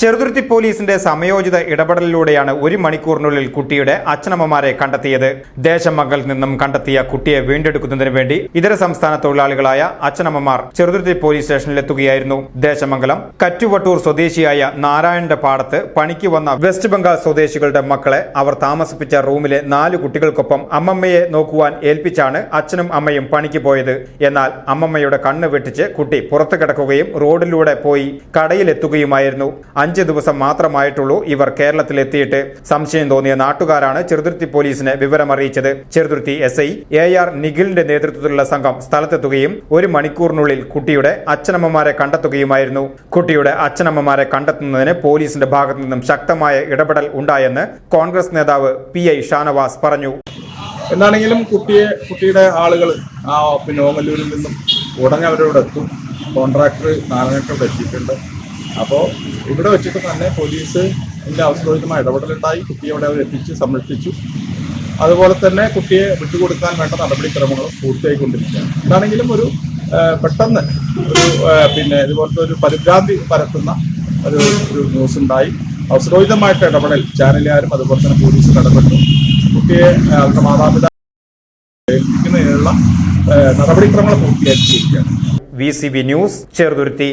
Cheruthuruthy പോലീസിന്റെ സമയോചിത ഇടപെടലിലൂടെയാണ് ഒരു മണിക്കൂറിനുള്ളിൽ കുട്ടിയുടെ അച്ഛനമ്മമാരെ കണ്ടെത്തിയത്. ദേശമംഗലിൽ നിന്നും കണ്ടെത്തിയ കുട്ടിയെ വീണ്ടെടുക്കുന്നതിന് വേണ്ടി ഇതര സംസ്ഥാന തൊഴിലാളികളായ അച്ഛനമ്മമാർ ചെറുതുരുത്തി പോലീസ് സ്റ്റേഷനിലെത്തുകയായിരുന്നു. ദേശമംഗലം കറ്റുവട്ടൂർ സ്വദേശിയായ നാരായണന്റെ പാടത്ത് പണിക്ക് വന്ന വെസ്റ്റ് ബംഗാൾ സ്വദേശികളുടെ മക്കളെ അവർ താമസിപ്പിച്ച റൂമിലെ നാല് കുട്ടികൾക്കൊപ്പം അമ്മമ്മയെ നോക്കുവാൻ ഏൽപ്പിച്ചാണ് അച്ഛനും അമ്മയും പണിക്ക് പോയത്. എന്നാൽ അമ്മമ്മയുടെ കണ്ണ് വെട്ടിച്ച് കുട്ടി പുറത്തു കിടക്കുകയും റോഡിലൂടെ പോയി കടയിലെത്തുകയുമായിരുന്നു. അഞ്ച് ദിവസം മാത്രമായിട്ടുള്ളൂ ഇവർ കേരളത്തിലെത്തിയിട്ട്. സംശയം തോന്നിയ നാട്ടുകാരാണ് ചെറുതുരുത്തി പോലീസിനെ വിവരമറിയിച്ചത്. Cheruthuruthy S I A R നിഖിലിന്റെ നേതൃത്വത്തിലുള്ള സംഘം സ്ഥലത്തെത്തുകയും ഒരു മണിക്കൂറിനുള്ളിൽ കുട്ടിയുടെ അച്ഛനമ്മമാരെ കണ്ടെത്തുകയുമായിരുന്നു. കുട്ടിയുടെ അച്ഛനമ്മമാരെ കണ്ടെത്തുന്നതിന് പോലീസിന്റെ ഭാഗത്തു നിന്നും ശക്തമായ ഇടപെടൽ ഉണ്ടായെന്ന് കോൺഗ്രസ് നേതാവ് പി ഐ ഷാനവാസ് പറഞ്ഞു. എന്താണെങ്കിലും കുട്ടിയെ കുട്ടിയുടെ ആളുകൾ ആ പിന്നെ ഓമല്ലൂരിൽ നിന്നും ഉടനെ അവരോട് എത്തും. കോൺട്രാക്ടർ നാരായണത്തോട് എത്തിയിട്ടുണ്ട്. അപ്പോൾ ഇവിടെ വെച്ചിട്ട് തന്നെ പോലീസ് എന്റെ അവസരോചിതമായ ഇടപെടലുണ്ടായി. കുട്ടിയെ അവിടെ അവർ എത്തിച്ച് സംരക്ഷിച്ചു. അതുപോലെ തന്നെ കുട്ടിയെ വിട്ടുകൊടുക്കാൻ വേണ്ട നടപടിക്രമങ്ങൾ പൂർത്തിയായിക്കൊണ്ടിരിക്കുകയാണ്. എന്താണെങ്കിലും ഒരു പെട്ടെന്ന് ഒരു പിന്നെ ഇതുപോലത്തെ ഒരു പരിഭ്രാന്തി പരത്തുന്ന ഒരു ഒരു ന്യൂസ് ഉണ്ടായി അവസരോചിതമായിട്ട് ഇടപെടൽ ചാനലുകാരും അതുപോലെ തന്നെ പോലീസും ഇടപെട്ടു. കുട്ടിയെ അവരുടെ മാതാപിതാക്കൾ നടപടിക്രമങ്ങൾ പൂർത്തിയാക്കിയിരിക്കുകയാണ്. V C B news Cheruthuruthy.